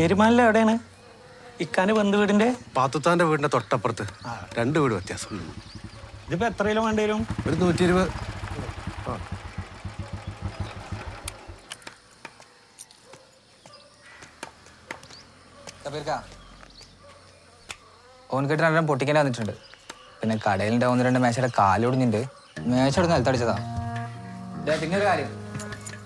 പെരുമാലിൽ എവിടെയാണ്? ഇക്കാന്റെ ബന്ധു വീടിന്റെ? പാത്തുത്താന്റെ വീടിന്റെ തൊട്ടപ്പുറത്ത്. രണ്ട് വീട് വ്യത്യാസം. ഇതിപ്പോ എത്ര കിലോ വേണ്ടി വരും ഒരു നൂറ്റി ഇരുപത് ഓൻകെട്ട് രണ്ടെണ്ണം പൊട്ടിക്കേണ്ടി വന്നിട്ടുണ്ട്. പിന്നെ കടയിലുണ്ട് ഒന്ന് രണ്ട് മേശയുടെ കാലൊടിഞ്ഞിട്ടുണ്ട് മേശ എടുത്ത് നിലത്തടിച്ചതാ. ഒരു കാര്യം.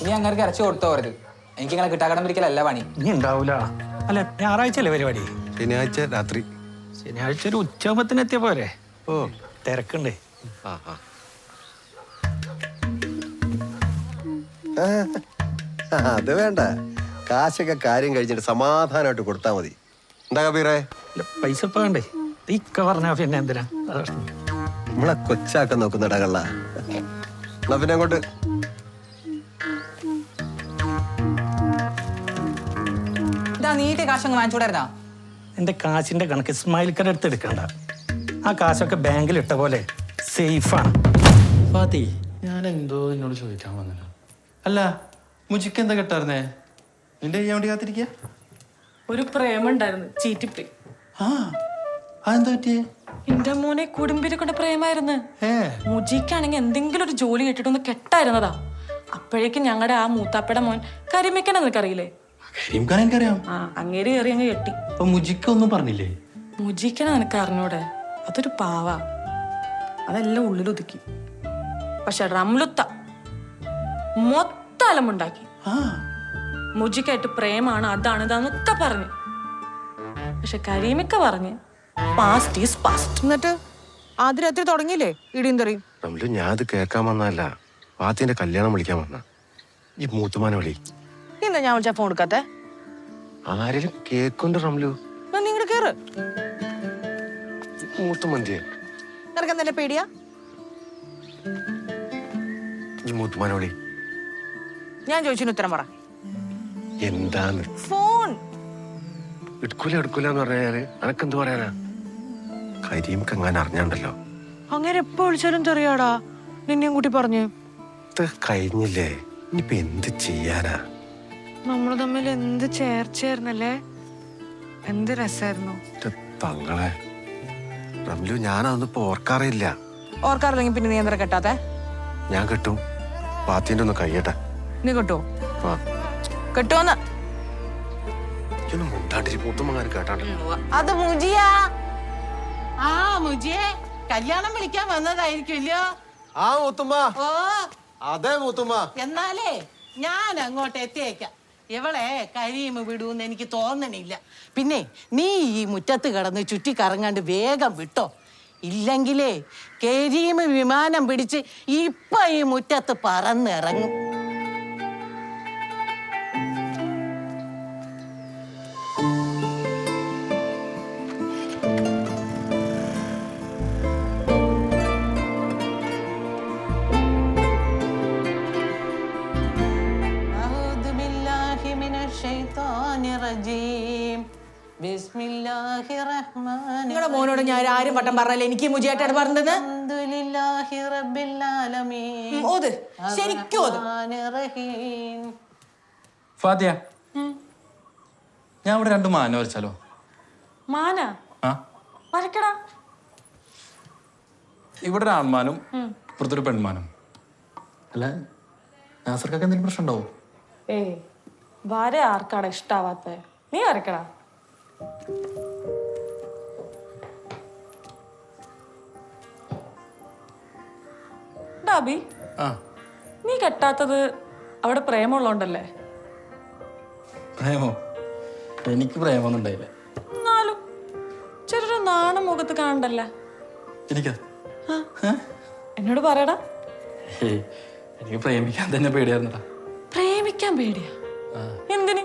ഇനി അങ്ങനെ ഇറച്ചി കൊടുത്തോ പോരുത് എനിക്ക് ഇങ്ങനെ കിട്ടാക്കടം പിരിക്കലല്ല പണി. ഇനി ഉണ്ടാവൂല അല്ല ഞായറാഴ്ച അല്ലേ പരിപാടി? ശനിയാഴ്ച രാത്രി. ശനിയാഴ്ച ഒരു ഉച്ചയാകുമ്പത്തിന് എത്തിയ പോരെ? ഓ. തിരക്കുണ്ട്. ആ ആ ആ, അത് വേണ്ട. കാശൊക്കെ കാര്യം കഴിഞ്ഞിട്ട് സമാധാനമായിട്ട് കൊടുത്താൽ മതി. എന്താ കബീറേ? അല്ല, പൈസ ഇപ്പൊ വേണ്ടേ? ഇക്ക പറഞ്ഞാ പിന്നെ എന്തിനാ? നമ്മളെ കൊച്ചാക്കാൻ നോക്കുന്ന എന്നാ പിന്നെ അങ്ങോട്ട്. നീട്ടി കാശങ്ങ് വാങ്ങിച്ചൂടായിരുന്നാ? എന്റെ കാശിന്റെ കണക്ക് ഇസ്മായിൽക്കടെ അടുത്ത് എടുക്കണ്ട. ആ കാശൊക്കെ ബാങ്കിൽ ഇട്ട പോലെ സേഫാണ്. ഫാത്തി ഞാൻ എന്തോ എന്നോട് ചോദിക്കാൻ വന്നില്ല. അല്ല മുജിക്ക് എന്താ കെട്ടായിരുന്നേ നിന്റെ ചെയ്യാൻ വേണ്ടി കാത്തിരിക്കുക ഒരു പ്രേമുണ്ടായിരുന്നു ചീറ്റിപ്പി ആ അതെന്താ പറ്റിയേ? എന്റെ മോനെ കുടുംബിനെ കൊണ്ട് പ്രേമായിരുന്നു. ഏ. മുജിക്കാണെങ്കിൽ എന്തെങ്കിലും ഒരു ജോലി കിട്ടിട്ടൊന്ന് കെട്ടായിരുന്നതാ. അപ്പോഴേക്കും ഞങ്ങളുടെ ആ മൂത്താപ്പയുടെ മോൻ കരിമിക്കണ നിനക്കറിയില്ലേ? കരീം ഖാൻ എനിക്കറിയാം ആ അങ്ങേര് കയറി അങ്ങ് കെട്ടി. അപ്പൊ മുജിക്ക് ഒന്നും പറഞ്ഞില്ലേ? മുജിക്കണ നിനക്ക് അറിഞ്ഞൂടെ? അതൊരു പാവ. അതെല്ലാം ഉള്ളിലൊതുക്കി പക്ഷെ റംലുത്ത മൊത്തം അലമുണ്ടാക്കി ആ. മുജിക്കായിട്ട് പ്രേമാണ് അതാണ് ഇതാന്നൊക്കെ പറഞ്ഞു. പക്ഷെ കരീമിക്ക പറഞ്ഞ് പാസ്റ്റ് ഈസ് പാസ്റ്റ് എന്നിട്ട് ആദ്യ രാത്രി തുടങ്ങിയില്ലേ ഇടിയും തെറിയും? റംലു ഞാൻ അത് കേൾക്കാൻ വന്നതല്ല. പാത്തിന്റെ കല്യാണം വിളിക്കാൻ വന്ന. ഈ മൂത്തുമാനെ വിളി. എന്താ ഞാൻ വിളിച്ചാ ഫോൺ എടുക്കാത്തെ? ആരെങ്കിലും കേക്കുണ്ട് റംലു? നീ ഇങ്ങോട്ട് കേറ്. മൂത്തുമന്തിയെ നിനക്ക് എന്തെന്നെ പേടിയാ? ഈ മൂത്തുമാനെ ഞാൻ ചോദിച്ചതിന് ഉത്തരം പറ. എന്താണ് ഫോൺ എടുക്കൂല എടുക്കൂല എന്ന് പറഞ്ഞാൽ അനക്കെന്ത് പറയാനാ? കരീംക്ക് എങ്ങനെ അറിഞ്ഞാണ്ടല്ലോ. അങ്ങനെ എപ്പോ വിളിച്ചാലും തെറിയാടാ. നിന്നെയും കൂട്ടി പറഞ്ഞു. കഴിഞ്ഞില്ലേ? ഇനി എന്ത് ചെയ്യാനാ? നമ്മൾ തമ്മിൽ എന്ത് ചേർച്ചയായിരുന്നല്ലേ? എന്ത് രസായിരുന്നു? തങ്ങളെ റംലു ഞാനതൊന്നും ഇപ്പൊ ഓർക്കാറില്ല. ഓർക്കാറില്ലെങ്കിൽ പിന്നെ നീ എന്താ കെട്ടാത്തെ? ഞാൻ കെട്ടും. പാത്തിന്റെ ഒന്ന് കഴിയട്ടെ നീ കെട്ടോ? ആ. കെട്ടുവന്ന്. ഇതൊന്നും മുണ്ടാണ്ടിരി മൂത്തുമ്മ കേട്ടാണ്ടല്ലോ അത് മുജിയാ. ആ മുജിയെ കല്യാണം വിളിക്കാൻ വന്നതായിരിക്കുമല്ലോ ആ മൂത്തുമ്മ. ഓ. അതെ മൂത്തുമ്മ. എന്നാലേ ഞാൻ അങ്ങോട്ട് എത്തിയേക്കാം. ഇവളെ കരിയും വിടൂന്ന് എനിക്ക് തോന്നണില്ല. പിന്നെ നീ ഈ മുറ്റത്ത് കിടന്ന് ചുറ്റി കറങ്ങാണ്ട് വേഗം വിട്ടോ. ഇല്ലെങ്കിലേ കരിയും വിമാനം പിടിച്ച് ഇപ്പൊ ഈ മുറ്റത്ത് പറന്നിറങ്ങും. നിങ്ങളുടെ മോനോട് ഞാൻ ആരും വട്ടം പറഞ്ഞല്ലേ? എനിക്ക് മുജിയായിട്ട് പറഞ്ഞത് ശരിക്കും ഓത്. ഞാൻ ഇവിടെ രണ്ട് മാന വരച്ചാലോ? മാന? വരക്കടാ. ഇവിടെ ഒരു ആൺമാനും ഇപ്പുറത്തൊരു പെൺമാനും. അല്ല നാസർക്കൊക്കെ എന്തെങ്കിലും പ്രശ്നം ഉണ്ടാവും? ഏയ് വരെ ആർക്കാണ് ഇഷ്ടാവാത്തത് നീ വരക്കടാ. ഡാബി ആ. നീ കെട്ടാത്തത് അവിടെ പ്രേമുള്ളോണ്ടല്ലേ പ്രേമോ? എനിക്ക് പ്രേമൊന്നും ഉണ്ടായില്ല. എന്നാലും ചെറിയൊരു നാണം മുഖത്ത് കാണണ്ടല്ല? എനിക്കാ? എന്നോട് പറയടാ. എനിക്ക് പ്രേമിക്കാൻ തന്നെ പേടിയായിരുന്നടാ. പ്രേമിക്കാൻ പേടിയാ? എന്തിന്?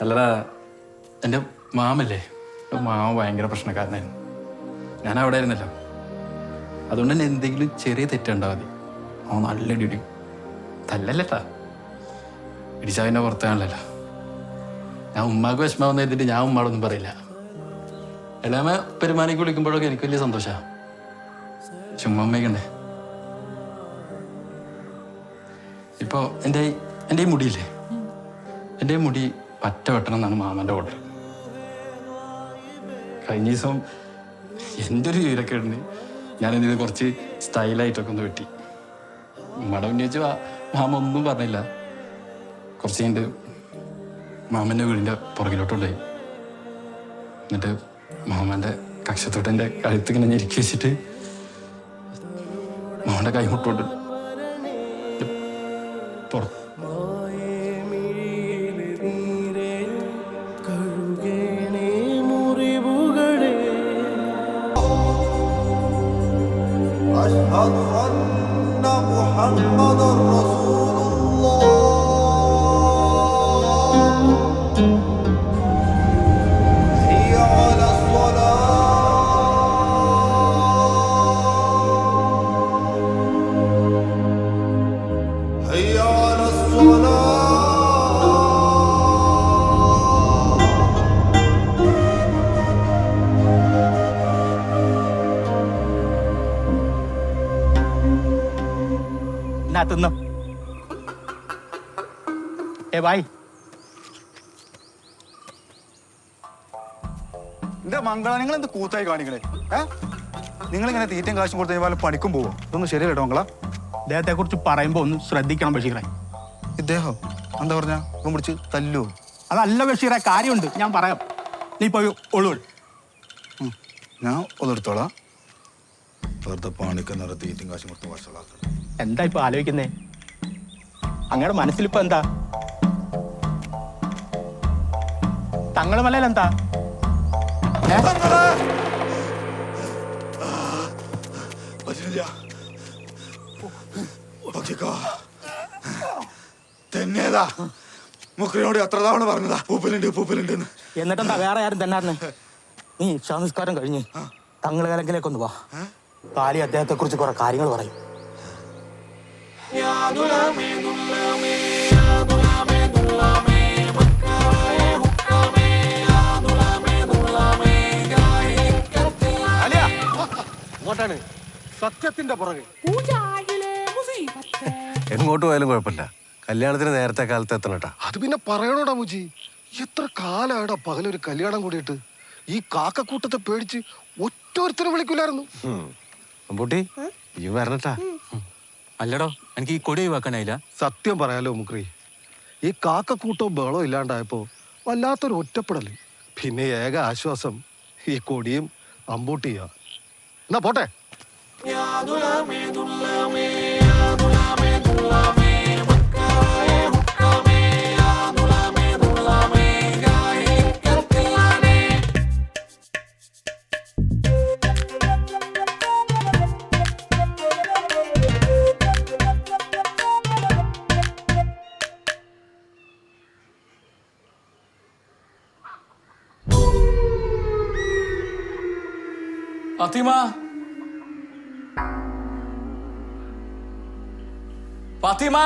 അല്ലടാ എന്റെ മാമല്ലേ? എന്റെ മാമ ഭയങ്കര പ്രശ്നക്കാരനായിരുന്നു. ഞാൻ അവിടെ ആയിരുന്നല്ലോ അതുകൊണ്ട് തന്നെ എന്തെങ്കിലും ചെറിയ തെറ്റുണ്ടാവും മതി. അവൻ നല്ല ഇടി തല്ലല്ലേട്ടാ. ഇടിച്ചാവിന്റെ പുറത്താണല്ലോ ഞാൻ ഉമ്മാക്ക് വിഷമാവെന്ന് എഴുതിട്ട് ഞാൻ ഉമ്മാടൊന്നും പറയില്ല. എല്ലാമ പെരുമാനിക്ക് വിളിക്കുമ്പോഴൊക്കെ എനിക്ക് വലിയ സന്തോഷമാണ് ചുമ്മാ ഇപ്പോൾ എന്റെ എന്റെ ഈ മുടിയില്ലേ? എന്റെ മുടി പറ്റ വെട്ടണം എന്നാണ് മാമന്റെ ഓർഡർ. കഴിഞ്ഞ ദിവസം എന്റെ ഒരു വിവരമൊക്കെ ഉണ്ട് ഞാനിതിന് കുറച്ച് സ്റ്റൈലായിട്ടൊക്കെ ഒന്ന് വെട്ടി. ഉമ്മയുടെ മുന്നേ വെച്ച് മാമ ഒന്നും പറഞ്ഞില്ല കുറച്ച് കഴിഞ്ഞിട്ട് മാമൻ്റെ വീടിൻ്റെ പുറകിലോട്ടുണ്ടായി എന്നിട്ട് മാമൻ്റെ കക്ഷത്തോട്ടെൻ്റെ കഴുത്തിങ്ങനെ ഞെരുക്കി വെച്ചിട്ട് മാമൻ്റെ കൈമുട്ടോട്ട് പുറത്ത് أشهد أن محمد رسول الله ബായ് എന്റെ മംഗള നിങ്ങൾ എന്ത് കൂത്തായി കാണിക്കണേ? ഏ? നിങ്ങൾ ഇങ്ങനെ തീറ്റയും കാശും കൊടുത്തു കഴിഞ്ഞാൽ പണിക്കും പോവോ? ഇതൊന്നും ശരിയല്ല മംഗള. അദ്ദേഹത്തെ കുറിച്ച് പറയുമ്പോ ഒന്ന് ശ്രദ്ധിക്കണം ബഷീറെ. ഇദ്ദേഹം? എന്താ പറഞ്ഞ? ഇവൻ പിടിച്ച് തല്ലോ അതല്ല ബഷീറെ കാര്യമുണ്ട്. ഞാൻ പറയാം. നീ പോയി ഒളു ഞാൻ ഒന്നെടുത്തോളാം. വെറുതെ പണിക്കുന്ന തീറ്റയും കാശും കൊടുത്ത് വഷളാക്കണം എന്താ ഇപ്പൊ ആലോചിക്കുന്നേ? അങ്ങയുടെ മനസ്സിലിപ്പോ എന്താ? തങ്ങൾ മലയിൽ എന്താ? ഏ? തന്നെയതാ മുക്രിനോട് എത്ര തവണ പറഞ്ഞതാ? പൂപ്പലുണ്ട് പൂപ്പലുണ്ട് എന്നിട്ടെന്താ വേറെ ആരും തന്നെ നീ സംസ്കാരം കഴിഞ്ഞ് തങ്ങളെ കലങ്കിലേക്ക് ഒന്ന് വാ. കാലി അദ്ദേഹത്തെ കുറിച്ച് കുറെ കാര്യങ്ങൾ പറയും. അങ്ങോട്ടാണ് സത്യത്തിന്റെ പുറകെ. എങ്ങോട്ട് പോയാലും കുഴപ്പമില്ല. കല്യാണത്തിന് നേരത്തെ കാലത്ത് എത്തണട്ടാ അത് പിന്നെ പറയണോടാ മുജി? എത്ര കാലാടാ പകലൊരു കല്യാണം കൂടിയിട്ട്? ഈ കാക്കക്കൂട്ടത്തെ പേടിച്ച് ഒറ്റോരുത്തരും വിളിക്കില്ലായിരുന്നു അമ്പൂട്ടി ഈ വരണട്ടാ. അല്ലടോ എനിക്ക് ഈ കൊടി ഒഴിവാക്കാനായില്ല. സത്യം പറയാലോ മുക്രി. ഈ കാക്കക്കൂട്ടവും ബഹളവും ഇല്ലാണ്ടായപ്പോ വല്ലാത്തൊരു ഒറ്റപ്പെടൽ. പിന്നെ ഏക ആശ്വാസം ഈ കൊടിയും അമ്പൂട്ടിയാ. എന്നാ പോട്ടെ? ഫാത്തിമ ഫാത്തിമ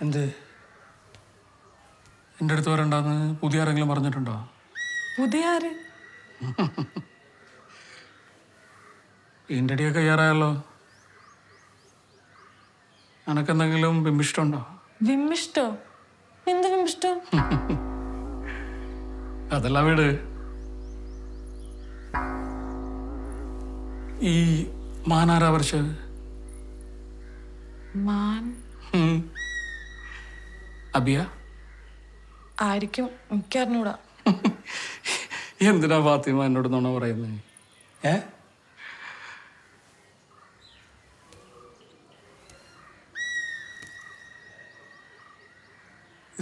എന്ത്? എന്റെ അടുത്ത് വരണ്ടാന്ന് പുതിയ ആരെങ്കിലും പറഞ്ഞിട്ടുണ്ടോ? പുതിയ ആര്? ഇതിന്റെ അടിയൊക്കെ കയ്യാറായല്ലോ. എനക്കെന്തെങ്കിലും ബിംബിഷ്ടമുണ്ടോ വിമ്മിഷ്ടോ? എന്ത് വിമ്മിഷ്ടോ? അതല്ല വീട്. ഈ മാനാരാ വർഷം മാൻ. അബിയ? ആയിരിക്കും. എനിക്കറിഞ്ഞൂടാ. എന്തിനാ ഫാത്തിമ എന്നോട് നുണ പറയുന്നത് ഏ?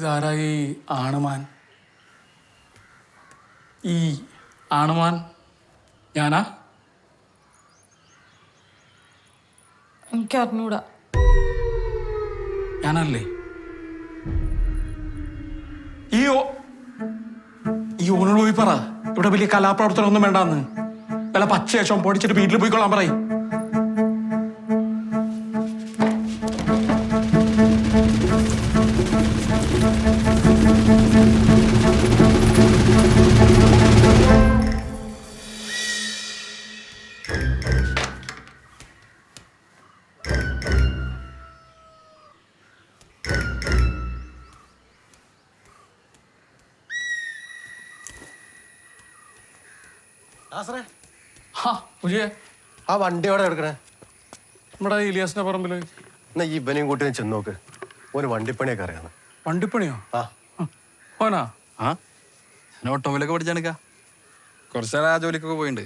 ഇതാരാ ഈ ആണുമാൻ? ഈ ആണുമാൻ ഞാനാ? എനിക്ക് അറിഞ്ഞൂടാ ഞാനല്ലേ? ഈ ഓ- ഈ ഓനോട് പോയി പറ. ഇവിടെ വലിയ കലാപ്രവർത്തനം ഒന്നും വേണ്ടാന്ന്. വല്ല പച്ചയേശം പൊടിച്ചിട്ട് വീട്ടിൽ പോയിക്കൊള്ളാൻ പറയും. ആ വണ്ടി എവിടെ എടുക്കണേ നമ്മുടെ ഇലിയാസിന്റെ പറമ്പിൽ. എന്നാ ഈ ഇവനെയും കൂട്ടി ചെന്ന് നോക്ക്. ഒരു വണ്ടിപ്പണിയൊക്കെ അറിയാന്ന്. വണ്ടിപ്പണിയോ? ആ. ഓനാ? ആ? ഞാൻ ഓട്ടോമൊബൈലൊക്കെ പഠിച്ചാണിക്കാ കുറച്ച് നേരം ആ ജോലിക്കൊക്കെ പോയിട്ടുണ്ട്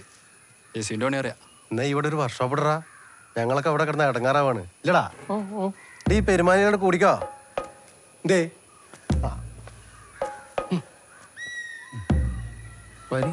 എ സിന്റെ പണി അറിയാം. എന്നാ ഇവിടെ ഒരു വർക്ക്ഷോപ്പ് ഇടറാ. ഞങ്ങളൊക്കെ അവിടെ കിടന്ന് ഇടങ്ങാറാവാണ് ഇല്ലടാ. ഓ ഓ. ഈ പെരുമാനിയോട് കൂടിക്കോ. എന്തേ? ആ. വരി.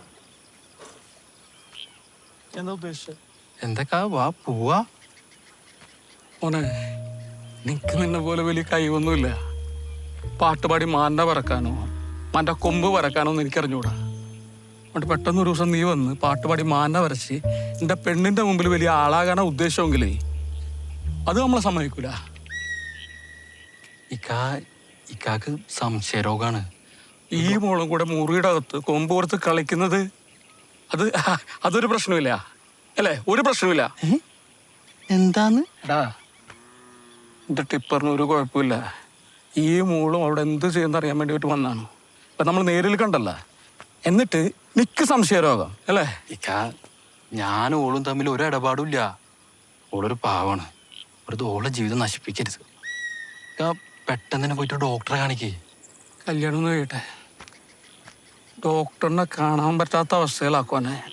എന്താ ഉദ്ദേശിച്ചത് എന്തൊക്കെ? വാ പോവാ. മോനെ നിനക്ക് നിന്നെ പോലെ വലിയ കഴിവൊന്നുമില്ല. പാട്ടുപാടി മാന്റെ പറക്കാനോ മാന്റെ കൊമ്പ് പറക്കാനോ ഒന്നും എനിക്കറിഞ്ഞൂടാ. അതുകൊണ്ട് പെട്ടെന്ന് ഒരു ദിവസം നീ വന്ന് പാട്ടുപാടി മാന്റെ വരച്ച് എന്റെ പെണ്ണിന്റെ മുമ്പിൽ വലിയ ആളാകാനാ ഉദ്ദേശമെങ്കിലേ അത് നമ്മളെ സമ്മതിക്കൂല. ഇക്കാ ഇക്കാക്ക് സംശയരോഗാണ്. ഈ മോളും കൂടെ മുറിയുടെ അകത്ത് കൊമ്പ് പുറത്ത് കളിക്കുന്നത് അത് അതൊരു പ്രശ്നമില്ല. അല്ലേ? ഒരു പ്രശ്നമില്ല. എന്താന്ന്? എടാ എന്റെ ടിപ്പറിന് ഒരു കുഴപ്പമില്ല. ഈ മൂളും അവിടെ എന്ത് ചെയ്യുന്ന അറിയാൻ വേണ്ടിയിട്ട് വന്നാണ്. അപ്പൊ നമ്മൾ നേരിൽ കണ്ടല്ല. എന്നിട്ട് നിക്ക് സംശയരോഗം അല്ലേ? ഇക്കാ ഞാനും ഓളും തമ്മിൽ ഒരു ഇടപാടും ഇല്ല ഓളൊരു പാവാണ്. വെറുതെ ഓളെ ജീവിതം നശിപ്പിക്കരുത്. പെട്ടെന്ന് തന്നെ പോയിട്ട് ഡോക്ടറെ കാണിക്കേ. കല്യാണം ഒന്ന് കഴിയട്ടെ. ഡോക്ടറിനെ കാണാൻ പറ്റാത്ത അവസ്ഥയിലാക്കുവാനെ.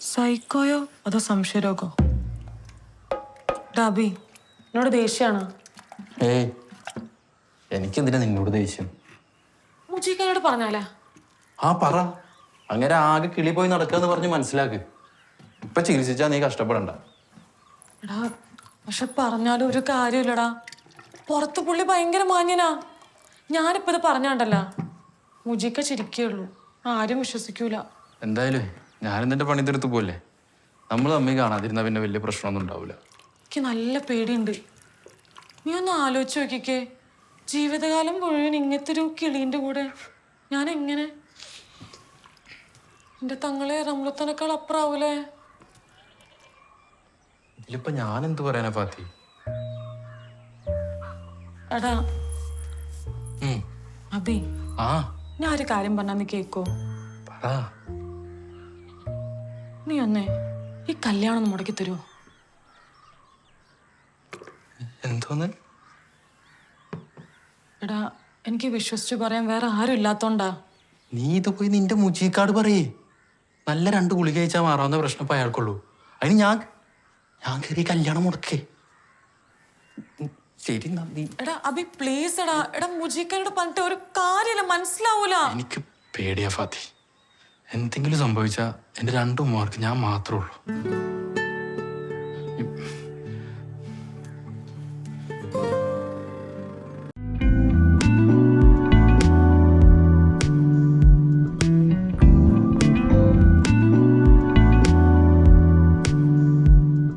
സൈക്കോയോ? അതോ സംശയരോഗോ? ഡാബി എന്നോട് ദേഷ്യാണ്. ഏയ് എനിക്കെന്തിനാ നിന്നോട് ദേഷ്യം? മുജിക്കാനോട് പറഞ്ഞാലേ. ആ പറ. അങ്ങനെ ആകെ കിളി പോയി നടക്കാന്ന് പറഞ്ഞ് മനസ്സിലാക്ക്. ഇപ്പൊ ചികിത്സിച്ചാ നീ കഷ്ടപ്പെടണ്ട. എടാ പക്ഷെ പറഞ്ഞാലും ഒരു കാര്യമില്ലടാ. പുറത്ത് പുള്ളി ഭയങ്കര മാന്യനാ. ഞാനിപ്പോ ഇത് പറഞ്ഞാണ്ടല്ല. മുജിക്ക ചിരിക്കുള്ളൂ ആരും വിശ്വസിക്കൂല. എന്തായാലും ഞാനും എന്റെ പണി തീർത്ത് പോലെ നമ്മൾ തമ്മിൽ കാണാതിരുന്ന പിന്നെ വലിയ പ്രശ്നമൊന്നും ഉണ്ടാവില്ല എനിക്ക് നല്ല പേടിയുണ്ട്. നീ ഒന്ന് ആലോചിച്ച് നോക്കിക്കേ. ജീവിതകാലം മുഴുവൻ ഇങ്ങനത്തെ ഒരു കിളീന്റെ കൂടെ ഞാൻ എങ്ങനെ എന്റെ തങ്ങളെ റംലത്തനേക്കാൾ അപ്പുറാവൂലേ? ഇതിലിപ്പോ ഞാൻ എന്ത് പറയാനാ പാത്തി എടാ. അബി ആ. ഞാൻ ഒരു കാര്യം പറഞ്ഞാ നീ കേക്കോ? പറ. നീ ഒന്നേ ഈ കല്യാണം ഒന്ന് മുടക്കി തരുമോ എന്തോന്ന്? എടാ എനിക്ക് വിശ്വസിച്ച് പറയാൻ വേറെ ആരും ഇല്ലാത്തോണ്ടാ. നീ ഇത് പോയി നിന്റെ മുജീക്കാട് പറയേ. നല്ല രണ്ട് ഗുളിക കഴിച്ചാൽ മാറാവുന്ന പ്രശ്നം ഇപ്പൊ അയാൾക്കുള്ളൂ. അതിന് ഞാൻ ഞാൻ കയറി കല്യാണം മുടക്കേ. ശരി നന്ദി. എടാ അബി പ്ലീസ് എടാ. എടാ മുജിക്കനോട് പറഞ്ഞിട്ട് ഒരു കാര്യമില്ല മനസ്സിലാവൂല. എനിക്ക് പേടിയാ ഫാത്തി. എന്തെങ്കിലും സംഭവിച്ചാൽ എന്റെ രണ്ടു മാർക്ക് ഞാൻ മാത്രമേ ഉള്ളൂ.